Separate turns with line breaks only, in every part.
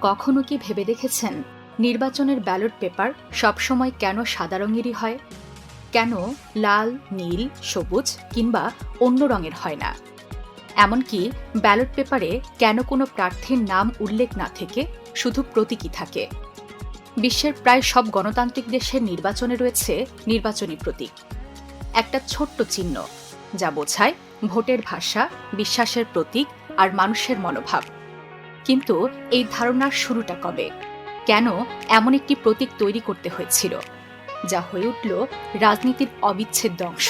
কখনো কি ভেবে দেখেছেন? নির্বাচনের ব্যালট পেপার সবসময় কেন সাদা রঙেরই হয়? কেন লাল, নীল, সবুজ কিংবা অন্য রঙের হয় না? এমনকি ব্যালট পেপারে কেন কোনো প্রার্থীর নাম উল্লেখ না থেকে শুধু প্রতীকী থাকে? বিশ্বের প্রায় সব গণতান্ত্রিক দেশের নির্বাচনে রয়েছে নির্বাচনী প্রতীক। একটা ছোট্ট চিহ্ন যা বোঝায় ভোটের ভাষা, বিশ্বাসের প্রতীক আর মানুষের মনোভাব। কিন্তু এই ধারণার শুরুটা কবে? কেন এমন একটি প্রতীক তৈরি করতে হয়েছিল? যা হয়ে উঠল রাজনীতির অবিচ্ছেদ্য অংশ।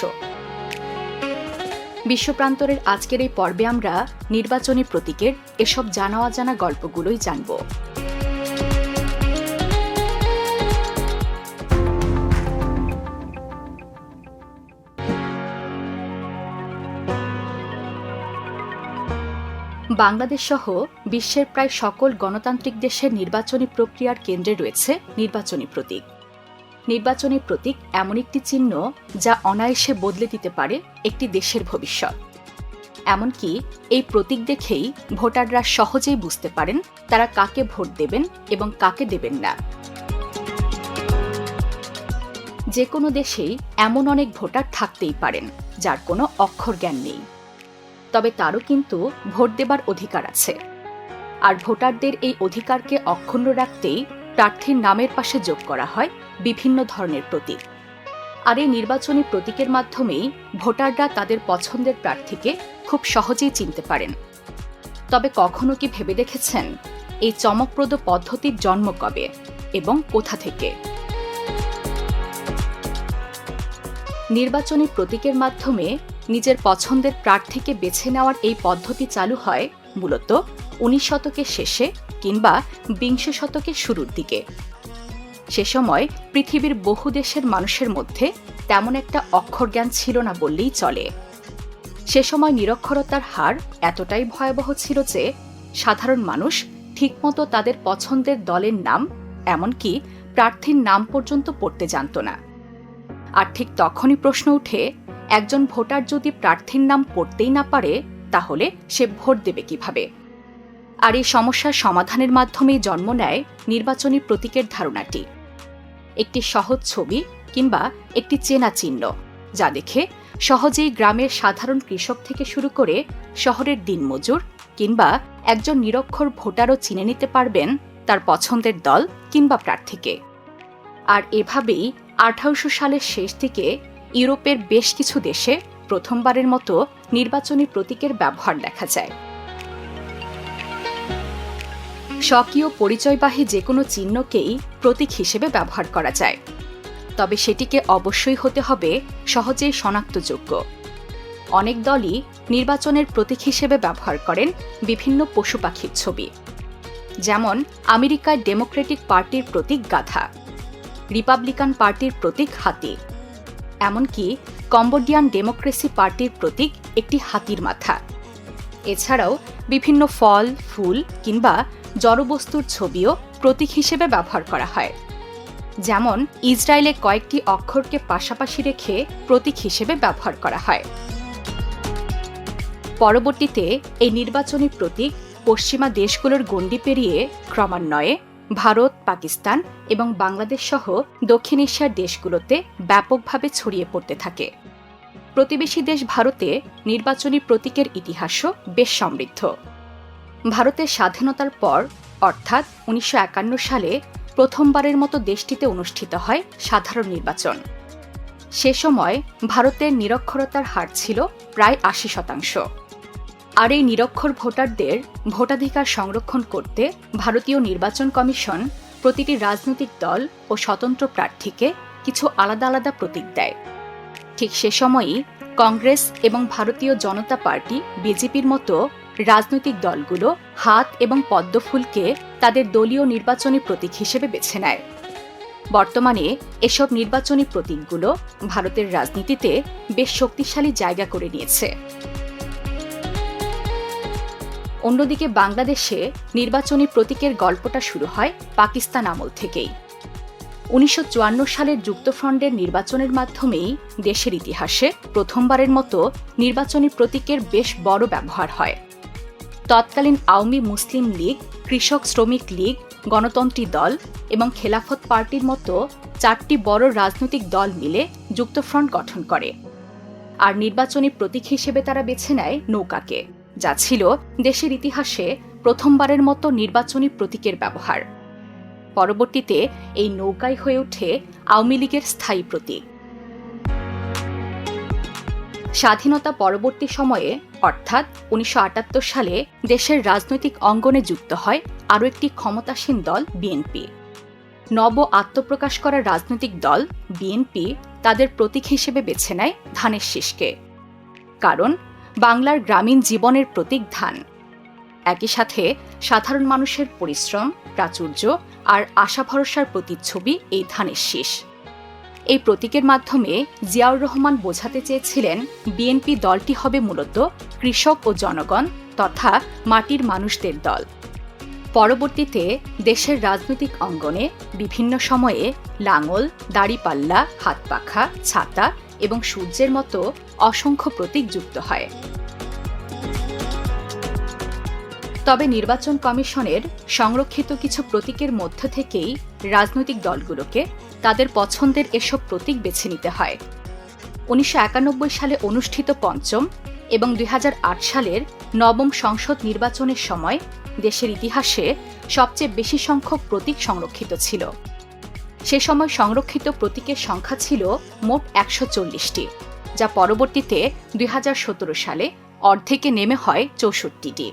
বিশ্বপ্রান্তরের আজকের এই পর্বে আমরা নির্বাচনী প্রতীকের এসব জানা অজানা গল্পগুলোই জানব। বাংলাদেশ সহ বিশ্বের প্রায় সকল গণতান্ত্রিক দেশের নির্বাচনী প্রক্রিয়ার কেন্দ্রে রয়েছে নির্বাচনী প্রতীক। নির্বাচনী প্রতীক এমন একটি চিহ্ন যা অনায়াসে বদলে দিতে পারে একটি দেশের ভবিষ্যৎ। এমনকি এই প্রতীক দেখেই ভোটাররা সহজেই বুঝতে পারেন তারা কাকে ভোট দেবেন এবং কাকে দেবেন না। যে কোনো দেশেই এমন অনেক ভোটার থাকতেই পারেন, যার কোনো অক্ষর জ্ঞান নেই। তবে তারও কিন্তু ভোট দেবার অধিকার আছে। আর ভোটারদের এই অধিকারকে অক্ষুণ্ণ রাখতেই প্রার্থীর নামের পাশে যোগ করা হয় বিভিন্ন ধরনের প্রতীক। আর এই নির্বাচনী প্রতীকের মাধ্যমেই ভোটাররা তাদের পছন্দের প্রার্থীকে খুব সহজেই চিনতে পারেন। তবে কখনো কি ভেবে দেখেছেন এই চমকপ্রদ পদ্ধতির জন্ম কবে এবং কোথা থেকে? নির্বাচনী প্রতীকের মাধ্যমে নিজের পছন্দের প্রার্থীকে বেছে নেওয়ার এই পদ্ধতি চালু হয় মূলত উনিশ শতকের শেষে কিংবা বিংশ শতকের শুরুর দিকে। সে সময় পৃথিবীর বহু দেশের মানুষের মধ্যে তেমন একটা অক্ষর জ্ঞান ছিল না বললেই চলে। সে সময় নিরক্ষরতার হার এতটাই ভয়াবহ ছিল যে সাধারণ মানুষ ঠিকমতো তাদের পছন্দের দলের নাম, এমনকি প্রার্থীর নাম পর্যন্ত পড়তে জানত না। আর ঠিক তখনই প্রশ্ন উঠে একজন ভোটার যদি প্রার্থীর নাম পড়তেই না পারে, তাহলে সে ভোট দেবে কীভাবে? আর এই সমস্যার সমাধানের মাধ্যমেই জন্ম নেয় নির্বাচনী প্রতীকের ধারণাটি। একটি সহজ ছবি কিংবা একটি চেনা চিহ্ন, যা দেখে সহজেই গ্রামের সাধারণ কৃষক থেকে শুরু করে শহরের দিনমজুর কিংবা একজন নিরক্ষর ভোটারও চিনে নিতে পারবেন তার পছন্দের দল কিংবা প্রার্থীকে। আর এভাবেই আঠারোশো সালের শেষ দিকে ইউরোপের বেশ কিছু দেশে প্রথমবারের মতো নির্বাচনী প্রতীকের ব্যবহার দেখা যায়। স্বকীয় পরিচয়বাহী যে কোনো চিহ্নকেই প্রতীক হিসেবে ব্যবহার করা যায়। তবে সেটিকে অবশ্যই হতে হবে সহজেই শনাক্তযোগ্য। অনেক দলই নির্বাচনের প্রতীক হিসেবে ব্যবহার করেন বিভিন্ন পশু পাখির ছবি। যেমন আমেরিকায় ডেমোক্রেটিক পার্টির প্রতীক গাধা, রিপাবলিকান পার্টির প্রতীক হাতি। এমনকি কম্বোডিয়ান ডেমোক্রেসি পার্টির প্রতীক একটি হাতির মাথা। এছাড়াও বিভিন্ন ফল, ফুল কিংবা জড়বস্তুর ছবিও প্রতীক হিসেবে ব্যবহার করা হয়। যেমন, ইসরায়েলে কয়েকটি অক্ষরকে পাশাপাশি রেখে প্রতীক হিসেবে ব্যবহার করা হয়। পরবর্তীতে এই নির্বাচনী প্রতীক পশ্চিমা দেশগুলোর গণ্ডি পেরিয়ে ক্রমান্বয়ে ভারত, পাকিস্তান এবং বাংলাদেশ সহ দক্ষিণ এশিয়ার দেশগুলোতে ব্যাপকভাবে ছড়িয়ে পড়তে থাকে। প্রতিবেশী দেশ ভারতে নির্বাচনী প্রতীকের ইতিহাসও বেশ সমৃদ্ধ। ভারতের স্বাধীনতার পর, অর্থাৎ উনিশশো একান্ন সালে প্রথমবারের মতো দেশটিতে অনুষ্ঠিত হয় সাধারণ নির্বাচন। সে সময় ভারতের নিরক্ষরতার হার ছিল প্রায় আশি শতাংশ। আর এই নিরক্ষর ভোটারদের ভোটাধিকার সংরক্ষণ করতে ভারতীয় নির্বাচন কমিশন প্রতিটি রাজনৈতিক দল ও স্বতন্ত্র প্রার্থীকে কিছু আলাদা আলাদা প্রতীক দেয়। ঠিক সে সময়ই কংগ্রেস এবং ভারতীয় জনতা পার্টি বিজেপির মতো রাজনৈতিক দলগুলো হাত এবং পদ্মফুলকে তাদের দলীয় নির্বাচনী প্রতীক হিসেবে বেছে নেয়। বর্তমানে এসব নির্বাচনী প্রতীকগুলো ভারতের রাজনীতিতে বেশ শক্তিশালী জায়গা করে নিয়েছে। অন্যদিকে বাংলাদেশে নির্বাচনী প্রতীকের গল্পটা শুরু হয় পাকিস্তান আমল থেকেই। উনিশশো চুয়ান্ন সালের যুক্তফ্রন্টের নির্বাচনের মাধ্যমেই দেশের ইতিহাসে প্রথমবারের মতো নির্বাচনী প্রতীকের বেশ বড় ব্যবহার হয়। তৎকালীন আওয়ামী মুসলিম লীগ, কৃষক শ্রমিক লীগ, গণতন্ত্রী দল এবং খেলাফত পার্টির মতো চারটি বড় রাজনৈতিক দল মিলে যুক্তফ্রন্ট গঠন করে। আর নির্বাচনী প্রতীক হিসেবে তারা বেছে নেয় নৌকাকে। যা ছিল দেশের ইতিহাসে প্রথমবারের মতো নির্বাচনী প্রতীকের ব্যবহার। পরবর্তীতে এই নৌকাই হয়ে ওঠে আওয়ামী লীগের স্থায়ী প্রতীক। স্বাধীনতা পরবর্তী সময়ে, অর্থাৎ উনিশশো আটাত্তর সালে, দেশের রাজনৈতিক অঙ্গনে যুক্ত হয় আরও একটি ক্ষমতাসীন দল বিএনপি। নব আত্মপ্রকাশ করা রাজনৈতিক দল বিএনপি তাদের প্রতীক হিসেবে বেছে নেয় ধানের শীষকে। কারণ বাংলার গ্রামীণ জীবনের প্রতীক ধান। একই সাথে সাধারণ মানুষের পরিশ্রম, প্রাচুর্য আর আশা ভরসার প্রতিচ্ছবি এই ধানের শীষ। এই প্রতীকের মাধ্যমে জিয়াউর রহমান বোঝাতে চেয়েছিলেন, বিএনপি দলটি হবে মূলত কৃষক ও জনগণ তথা মাটির মানুষদের দল। পরবর্তীতে দেশের রাজনৈতিক অঙ্গনে বিভিন্ন সময়ে লাঙল, দাড়িপাল্লা, হাতপাখা, ছাতা এবং সূর্যের মতো অসংখ্য প্রতীক যুক্ত হয়। তবে নির্বাচন কমিশনের সংরক্ষিত কিছু প্রতীকের মধ্য থেকেই রাজনৈতিক দলগুলোকে তাদের পছন্দের এসব প্রতীক বেছে নিতে হয়। উনিশশো একানব্বই সালে অনুষ্ঠিত পঞ্চম এবং দুই হাজার আট সালের নবম সংসদ নির্বাচনের সময় দেশের ইতিহাসে সবচেয়ে বেশি সংখ্যক প্রতীক সংরক্ষিত ছিল। সে সময় সংরক্ষিত প্রতীকের সংখ্যা ছিল মোট একশো চল্লিশটি, যা পরবর্তীতে দুই হাজার সতেরো সালে অর্ধেকে নেমে হয় চৌষট্টিটি।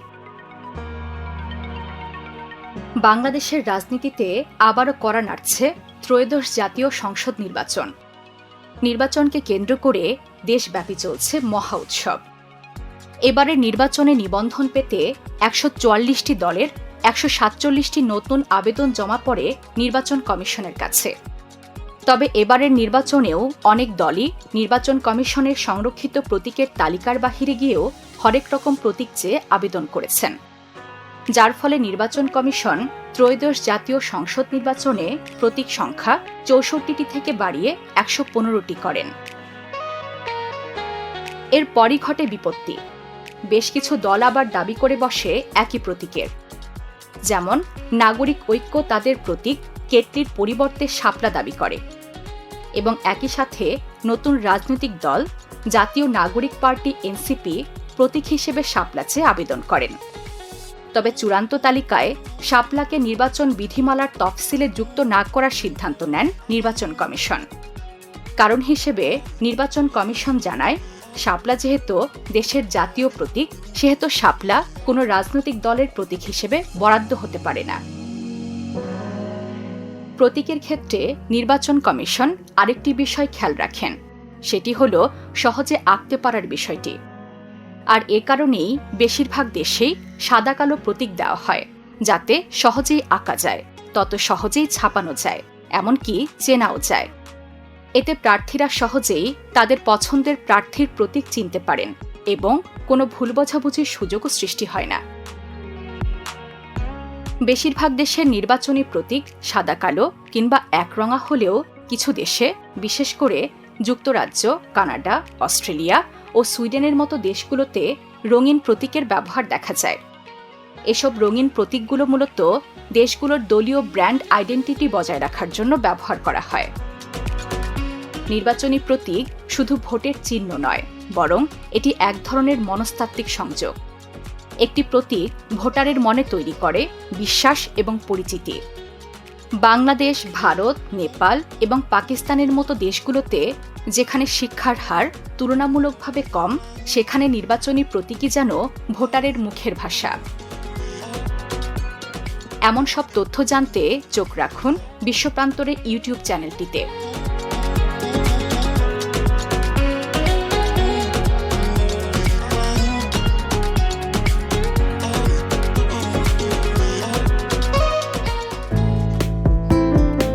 বাংলাদেশের রাজনীতিতে আবারও করা নাড়ছে ত্রয়োদশ জাতীয় সংসদ নির্বাচন। নির্বাচনকে কেন্দ্র করে দেশব্যাপী চলছে মহা উৎসব। এবারের নির্বাচনে নিবন্ধন পেতে একশো চুয়াল্লিশটি দলের একশো সাতচল্লিশটি নতুন আবেদন জমা পড়ে নির্বাচন কমিশনের কাছে। তবে এবারের নির্বাচনেও অনেক দলই নির্বাচন কমিশনের সংরক্ষিত প্রতীকের তালিকার বাহিরে গিয়েও হরেক রকম প্রতীক চেয়ে আবেদন করেছেন। যার ফলে নির্বাচন কমিশন ত্রয়োদশ জাতীয় সংসদ নির্বাচনে প্রতীক সংখ্যা চৌষট্টিটি থেকে বাড়িয়ে একশো পনেরোটি করেন। এরপরই ঘটে বিপত্তি। বেশ কিছু দল আবার দাবি করে বসে একই প্রতীকের। যেমন, নাগরিক ঐক্য তাদের প্রতীক কেটলির পরিবর্তে শাপলা দাবি করে। এবং একই সাথে নতুন রাজনৈতিক দল জাতীয় নাগরিক পার্টি এনসিপি প্রতীক হিসেবে শাপলা চেয়ে আবেদন করেন। তবে চূড়ান্ত তালিকায় শাপলাকে নির্বাচন বিধিমালার তফসিলে যুক্ত না করার সিদ্ধান্ত নেন নির্বাচন কমিশন। কারণ হিসেবে নির্বাচন কমিশন জানায়, শাপলা যেহেতু দেশের জাতীয় প্রতীক, সেহেতু শাপলা কোনো রাজনৈতিক দলের প্রতীক হিসেবে বরাদ্দ হতে পারে না। প্রতীকের ক্ষেত্রে নির্বাচন কমিশন আরেকটি বিষয় খেয়াল রাখেন, সেটি হল সহজে আঁকতে পারার বিষয়টি। আর এ কারণেই বেশিরভাগ দেশেই সাদা কালো প্রতীক দেওয়া হয়, যাতে সহজেই আঁকা যায়, তত সহজেই ছাপানো যায়, এমনকি চেনাও যায়। এতে প্রার্থীরা সহজেই তাদের পছন্দের প্রার্থীর প্রতীক চিনতে পারেন এবং কোনো ভুল বোঝাবুঝির সুযোগও সৃষ্টি হয় না। বেশিরভাগ দেশের নির্বাচনী প্রতীক সাদা কালো কিংবা একরঙা হলেও কিছু দেশে, বিশেষ করে যুক্তরাজ্য, কানাডা, অস্ট্রেলিয়া ও সুইডেনের মতো দেশগুলোতে রঙিন প্রতীকের ব্যবহার দেখা যায়। এসব রঙিন প্রতীকগুলো মূলত দেশগুলোর দলীয় ব্র্যান্ড আইডেন্টিটি বজায় রাখার জন্য ব্যবহার করা হয়। নির্বাচনী প্রতীক শুধু ভোটের চিহ্ন নয়, বরং এটি এক ধরনের মনস্তাত্ত্বিক সংযোগ। একটি প্রতীক ভোটারের মনে তৈরি করে, বিশ্বাস এবং পরিচিতি। বাংলাদেশ, ভারত, নেপাল এবং পাকিস্তানের মতো দেশগুলোতে যেখানে শিক্ষার হার তুলনামূলকভাবে কম, সেখানে নির্বাচনী প্রতীকী যেন ভোটারের মুখের ভাষা। এমন সব তথ্য জানতে চোখ রাখুন বিশ্বপ্রান্তরের ইউটিউব চ্যানেলটিতে।